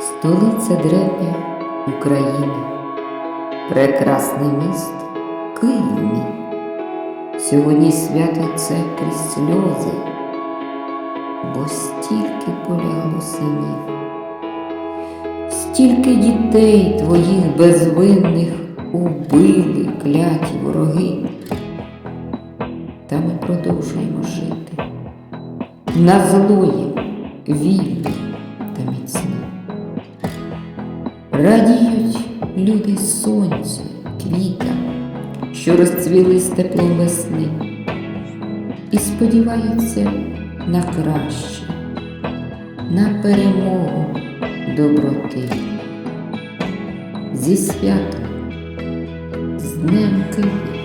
Столиця древня України, прекрасний міст Київ. Сьогодні свято це крізь сльози, бо стільки полягло синів, стільки дітей твоїх безвинних убили кляті вороги. Та ми продовжуємо жити на злої, вільні Радіють люди сонцю, квітам, що розцвіли з теплом весни, і сподіваються на краще, на перемогу доброти. Зі святом, з Днем Києва.